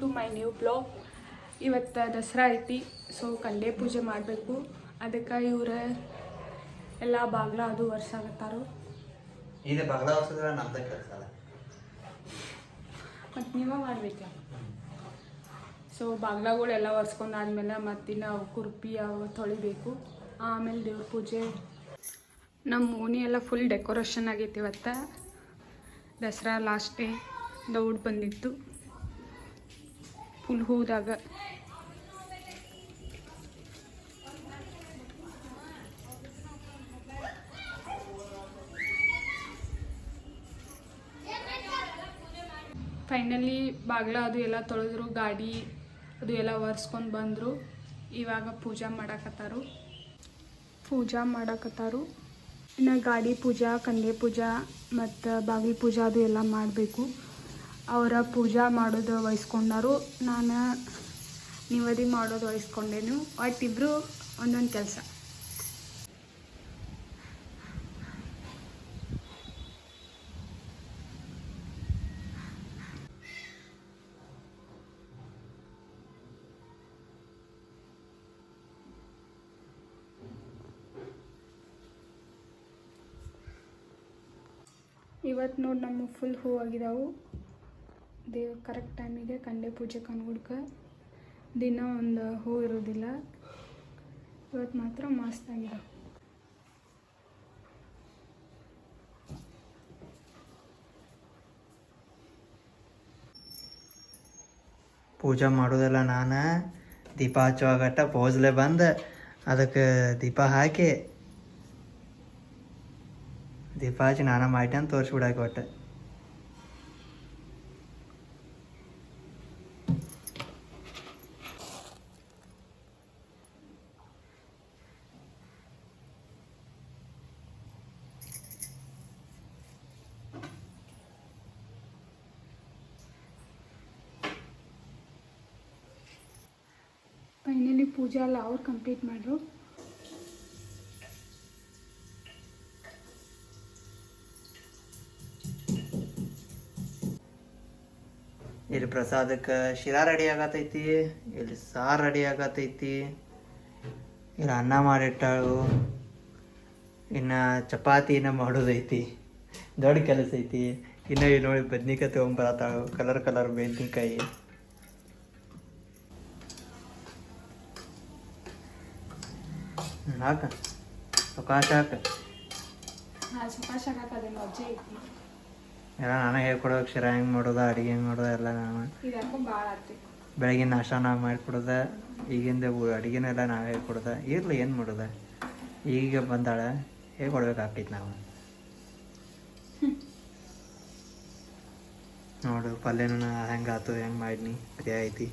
To my new blog ಇವತ್ತು ದಸರಾ ಐತಿ so ಕಲ್ಲೇ ಪೂಜೆ ಮಾಡಬೇಕು. ಅದಕ್ಕೆ ಇವ್ರ ಎಲ್ಲ ಬಾಗ್ಲ ಅದು ವರ್ಷಾಗತ್ತಾರು ಇದು ಬಾಗ್ಲ ನಮ್ದ ಕೆಲಸ ಮತ್ತು ನೀವೇ ಮಾಡಬೇಕ? ಸೊ ಬಾಗ್ಲಗಳೆಲ್ಲ ಒರೆಸ್ಕೊಂಡಾದ್ಮೇಲೆ ಮತ್ತಿನ್ನು ಅವು ಕುರ್ಪಿ ಅವು ತೊಳಿಬೇಕು. ಆಮೇಲೆ ದೇವ್ರ ಪೂಜೆ. ನಮ್ಮ ಓಣಿ ಎಲ್ಲ ಫುಲ್ ಡೆಕೋರೇಷನ್ ಆಗೈತಿ ಇವತ್ತು. ದಸರಾ ಲಾಸ್ಟ್ ಡೇ ದೌಡ್ ಬಂದಿತ್ತು. ಫುಲ್ ಹೋದಾಗ. ಫೈನಲಿ ಬಾಗ್ಲ ಅದು ಎಲ್ಲ ತೊಳೆದ್ರು, ಗಾಡಿ ಅದು ಎಲ್ಲ ಒರೆಸ್ಕೊಂಡು ಬಂದರು. ಇವಾಗ ಪೂಜಾ ಮಾಡಾಕತ್ತಾರು. ಪೂಜಾ ಮಾಡಾಕತ್ತಾರು. ಇನ್ನು ಗಾಡಿ ಪೂಜಾ, ಕಂದೆ ಪೂಜಾ ಮತ್ತು ಬಾಗಿಲು ಪೂಜಾ ಅದು ಎಲ್ಲ ಮಾಡಬೇಕು. ಅವರ ಪೂಜಾ ಮಾಡೋದು ವಹಿಸ್ಕೊಂಡರು. ನಾನು ನಿವದಿ ಮಾಡೋದು ವಹಿಸ್ಕೊಂಡೇನು. ಒಟ್ಟಿಬ್ರು ಒಂದೊಂದು ಕೆಲಸ. ಇವತ್ತು ನೋಡಿ ನಮ್ಮ ಫುಲ್ ಹೂ ದೇವ್ ಕರೆಕ್ಟ್ ಟೈಮಿಗೆ ಕಂಡೆ ಪೂಜೆ ಕನ್ಗುಡ್ಕ ದಿನ ಒಂದು ಹೂ ಇರೋದಿಲ್ಲ. ಇವತ್ತು ಮಾತ್ರ ಮಸ್ತ್ ಆಗಿದಾವೆ ಪೂಜೆ ಮಾಡೋದಲ್ಲ ನಾನು ದೀಪ ಹಚ್ಚುವಾಗಟ್ಟ ಪೋಜ್ಲೆ ಬಂದು ಅದಕ್ಕೆ ದೀಪ ಹಾಕಿ ದೀಪ ಹಚ್ಚಿ ನಾನು ಮಾಡಿ ಅಂತ ಒಟ್ಟು ಫೈನಲಿ ಪೂಜೆ ಎಲ್ಲ ಅವ್ರು ಕಂಪ್ಲೀಟ್ ಮಾಡ್ರು. ಇಲ್ಲಿ ಪ್ರಸಾದಕ್ಕೆ ಶಿರಾ ರೆಡಿ ಆಗತೈತಿ, ಇಲ್ಲಿ ಸಾರು ರೆಡಿ ಆಗತೈತಿ, ಇಲ್ಲಿ ಅನ್ನ ಮಾಡಿಟ್ಟಾಳು, ಇನ್ನು ಚಪಾತಿನ ಮಾಡೋದೈತಿ, ದೊಡ್ಡ ಕೆಲಸ ಐತಿ. ಇನ್ನು ಇಲ್ಲಿ ನೋಡಿ ಬದ್ನಿಕಾಯಿ ತೊಗೊಂಬರತ್ತಾಳು ಕಲರ್ ಕಲರ್ ಮೆಣಸಿನ್ಕಾಯಿ. ಹಾಕ. ಅವಕಾಶ ಹಾಕ. ಎಲ್ಲ ನಾನು ಹೇಳ್ಕೊಡೋಕೆ ಶಿರಾ ಹೆಂಗೆ ಮಾಡೋದು ಅಡುಗೆ ಹೆಂಗೆ ಮಾಡೋದು ಎಲ್ಲ ನಾನು. ಬೆಳಗಿನ ನಾಷ್ಟ ನಾವು ಮಾಡಿಕೊಡೋದ ಈಗಿಂದ ಅಡುಗೆನೆಲ್ಲ ನಾವು ಹೇಳ್ಕೊಡೋದ. ಇರಲಿ ಏನು ಮಾಡೋದ? ಈಗ ಬಂದಾಳ ಹೇಳ್ಕೊಡ್ಬೇಕಾಗ್ತೈತಿ ನಾವು. ನೋಡು ಪಲ್ಯನ ಹೆಂಗಾತು ಹೆಂಗೆ ಮಾಡಿನಿ ಅದೇ ಐತಿ.